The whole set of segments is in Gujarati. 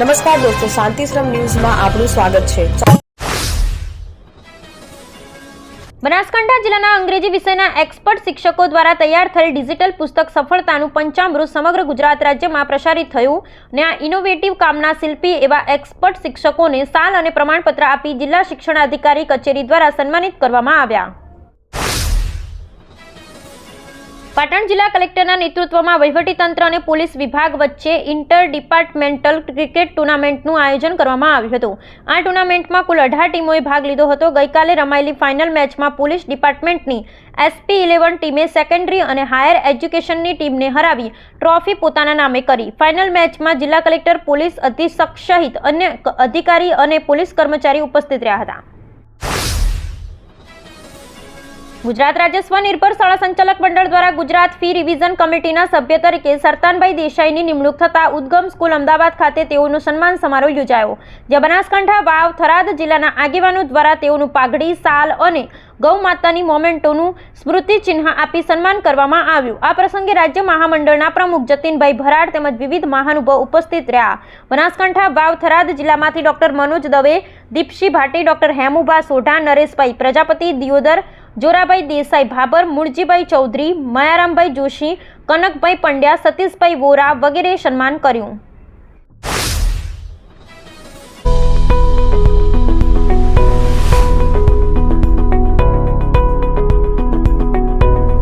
નમસ્કાર દોસ્તો શાંતિશ્રમ ન્યૂઝમાં આપનું સ્વાગત છે. બનાસકાંઠા જિલ્લાના અંગ્રેજી વિષયના એક્સપર્ટ શિક્ષકો દ્વારા તૈયાર થયેલ ડિજિટલ પુસ્તક સફળતાનું પંચામૃત સમગ્ર ગુજરાત રાજ્યમાં પ્રસારિત થયું અને આ ઇનોવેટિવ કામના શિલ્પી એવા એક્સપર્ટ શિક્ષકોને સાલ અને પ્રમાણપત્ર આપી જિલ્લા શિક્ષણાધિકારી કચેરી દ્વારા સન્માનિત કરવામાં આવ્યા. પાટણ જિલ્લા કલેક્ટરના નેતૃત્વમાં વહીવટીતંત્ર અને પોલીસ વિભાગ વચ્ચે ઇન્ટર ડિપાર્ટમેન્ટલ ક્રિકેટ ટુર્નામેન્ટનું આયોજન કરવામાં આવ્યું હતું. આ ટુર્નામેન્ટમાં કુલ અઢાર ટીમોએ ભાગ લીધો હતો. ગઈકાલે રમાયેલી ફાઇનલ મેચમાં પોલીસ ડિપાર્ટમેન્ટની એસપી ઇલેવન ટીમે સેકન્ડરી અને હાયર એજ્યુકેશનની ટીમને હરાવી ટ્રોફી પોતાના નામે કરી. ફાઇનલ મેચમાં જિલ્લા કલેક્ટર, પોલીસ અધિક્ષક સહિત અન્ય અધિકારી અને પોલીસ કર્મચારી ઉપસ્થિત રહ્યા હતા. ગુજરાત રાજ્ય સ્વનિર્ભર શાળા સંચાલક મંડળ દ્વારા ગુજરાત ફી રિવિઝન કમિટીના સભ્ય તરીકે સરતાનભાઈ દેસાઈની નિમણૂક થતા ઉદ્ગમ સ્કૂલ અમદાવાદ ખાતે તેઓનો સન્માન સમારોહ યોજાયો, જ્યાં બનાસકાંઠા, વાવ, થરાદ જિલ્લાના આગેવાનો દ્વારા તેઓનું પાઘડી, સાલ અને ગૌ માતાની મોમેન્ટોનું સ્મૃતિ ચિહ્ન આપી સન્માન કરવામાં આવ્યું. આ પ્રસંગે રાજ્ય મહામંડળના પ્રમુખ જતીનભાઈ ભરાડ તેમજ વિવિધ મહાનુભાવ ઉપસ્થિત રહ્યા. બનાસકાંઠા, વાવ, થરાદ જિલ્લામાંથી ડોક્ટર મનોજ દવે, દીપશી ભાટી, ડોક્ટર હેમુભા સોઢા, નરેશભાઈ પ્રજાપતિ, દિયોદર જોરાભાઈ દેસાઈ ભાબર મુળજીભાઈ ચૌધરી, માયારામભાઈ જોશી, કનકભાઈ પંડ્યા, સતીશભાઈ વોરા વગેરે સન્માન કર્યું.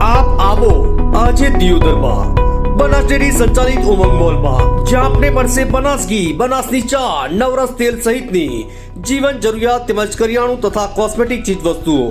આપ આવો આજે સંચાલિત ઉમંગ જ્યાં આપને મળશે બનાસ ઘી બનાસની નવરસ તેલ સહિતની જીવન જરૂરિયાત તેમજ કરિયાણું તથા કોસ્મેટિક ચીજ વસ્તુઓ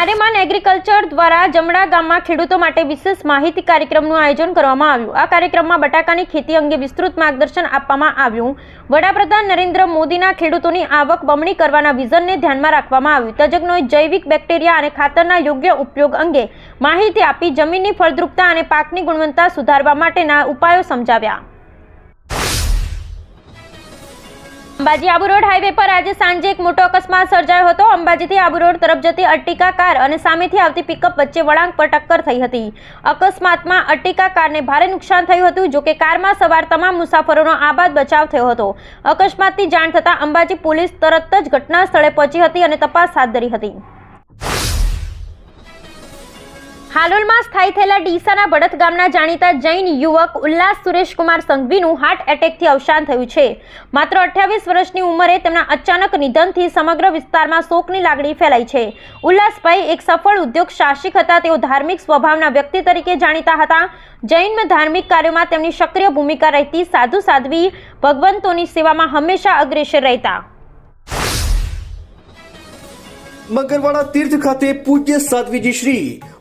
આર્યમાન એગ્રીકલ્ચર દ્વારા જમણા ગામમાં ખેડૂતો માટે વિશેષ માહિતી કાર્યક્રમનું આયોજન કરવામાં આવ્યું. આ કાર્યક્રમમાં બટાકાની ખેતી અંગે વિસ્તૃત માર્ગદર્શન આપવામાં આવ્યું. વડાપ્રધાન નરેન્દ્ર મોદીના ખેડૂતોની આવક બમણી કરવાના વિઝનને ધ્યાનમાં રાખવામાં આવ્યું. તજજ્ઞોએ જૈવિક બેક્ટેરિયા અને ખાતરના યોગ્ય ઉપયોગ અંગે માહિતી આપી જમીનની ફળદ્રુપતા અને પાકની ગુણવત્તા સુધારવા માટેના ઉપાયો સમજાવ્યા. અંબાજી આબુ રોડ હાઈવે પર આજે સાંજે એક મોટો અકસ્માત સર્જાયો હતો. અંબાજીથી આબુ રોડ તરફ જતી અર્ટિકા કાર અને સામેથી આવતી પિકઅપ વચ્ચે વળાંક પર ટક્કર થઈ હતી. અકસ્માતમાં અર્ટિકા કારને ભારે નુકસાન થયું હતું, જોકે કારમાં સવાર તમામ મુસાફરોનો આબાદ બચાવ થયો હતો. અકસ્માતની જાણ થતાં અંબાજી પોલીસ તરત જ ઘટના સ્થળે પહોંચી હતી અને તપાસ હાથ ધરી હતી. હાલોલમાં સ્થાયી થયેલા ડીસાના બળદ ગામના જાણીતા જૈન યુવક ઉલ્લાસ સુરેશકુમાર સંઘવીનું હાર્ટ એટેકથી અવસાન થયું છે. માત્ર અઠ્યાવીસ વર્ષની ઉંમરે તેમના અચાનક નિધનથી સમગ્ર વિસ્તારમાં શોકની લાગણી ફેલાઈ છે. ઉલ્લાસભાઈ એક સફળ ઉદ્યોગ સાહસિક હતા. તેઓ ધાર્મિક સ્વભાવના વ્યક્તિ તરીકે જાણીતા હતા. જૈન ધાર્મિક કાર્યોમાં તેમની સક્રિય ભૂમિકા રહેતી સાધુ સાધ્વી ભગવંતોની સેવામાં હંમેશા અગ્રેસર રહેતા. મગરવાડા તીર્થ ખાતે પૂજ્ય સાધ્વીજી શ્રી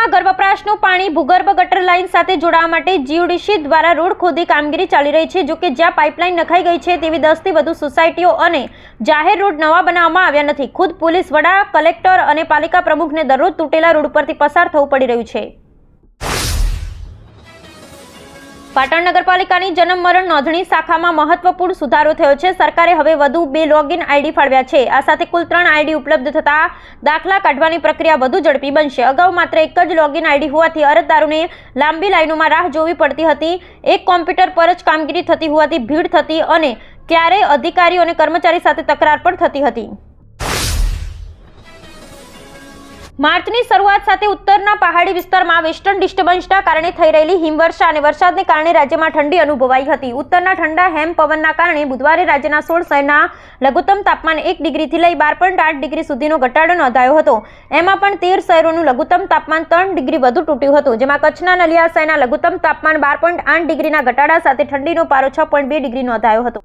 પાલનપુરમાં ઘર પાણી ભૂગર્ભ ગટર લાઇન સાથે જોડાવા માટે જીયુડીસી દ્વારા રોડ ખોદી કામગીરી ચાલી રહી છે જોકે જ્યાં પાઇપલાઇન નખાઈ ગઈ છે તેવી દસથી વધુ સોસાયટીઓ અને જાહેર રોડ નવા બનાવવામાં આવ્યા નથી. ખુદ પોલીસ વડા, કલેક્ટર અને પાલિકા પ્રમુખને દરરોજ તૂટેલા રોડ પરથી પસાર થવું પડી રહ્યું છે. પાટણ નગરપાલિકાની જન્મ મરણ નોંધણી શાખામાં મહત્વપૂર્ણ સુધારો થયો છે. સરકારે હવે વધુ બે લોગિન આઈડી ફાળવ્યા છે. આ સાથે કુલ ત્રણ આઈડી ઉપલબ્ધ થતા દાખલા કાઢવાની પ્રક્રિયા વધુ ઝડપી બનશે. અગાઉ માત્ર એક જ લોગિન આઈડી હોવાથી અરજદારોને લાંબી લાઈનોમાં રાહ જોવી પડતી હતી. એક કોમ્પ્યુટર પર જ કામગીરી થતી હોવાથી ભીડ થતી અને ક્યારેય અધિકારીઓ અને કર્મચારી સાથે તકરાર પણ થતી હતી. માર્ચની શરૂઆત સાથે ઉત્તરના પહાડી વિસ્તારમાં વેસ્ટર્ન ડિસ્ટર્બન્સના કારણે થઈ રહેલી હિમવર્ષા અને વરસાદને કારણે રાજ્યમાં ઠંડી અનુભવાઈ હતી. ઉત્તરના ઠંડા હેમ પવનના કારણે બુધવારે રાજ્યના સોળ શહેરના લઘુત્તમ તાપમાન એક ડિગ્રીથી લઈ બાર પોઈન્ટ આઠ ડિગ્રી સુધીનો ઘટાડો નોંધાયો હતો. એમાં પણ તેર શહેરોનું લઘુત્તમ તાપમાન ત્રણ ડિગ્રી વધુ તૂટ્યું હતું, જેમાં કચ્છના નલિયા શહેરના લઘુત્તમ તાપમાન બાર પોઈન્ટ આઠ ડિગ્રીના ઘટાડા સાથે ઠંડીનો પારો છ બે ડિગ્રી નોંધાયો હતો.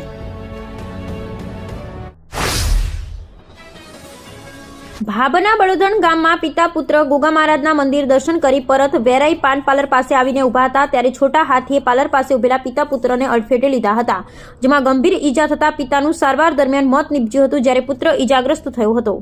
ભાભના બળોધણ ગામમાં પિતા પુત્ર ગોગા મહારાજના મંદિર દર્શન કરી પરત વેરાઈ પાન પાર્લર પાસે આવીને ઊભા હતા. ત્યારે છોટા હાથીએ પાર્લર પાસે ઉભેલા પિતા પુત્રને અડફેટે લીધા હતા, જેમાં ગંભીર ઈજા થતા પિતાનું સારવાર દરમિયાન મોત નીપજ્યું હતું, જ્યારે પુત્ર ઈજાગ્રસ્ત થયો હતો.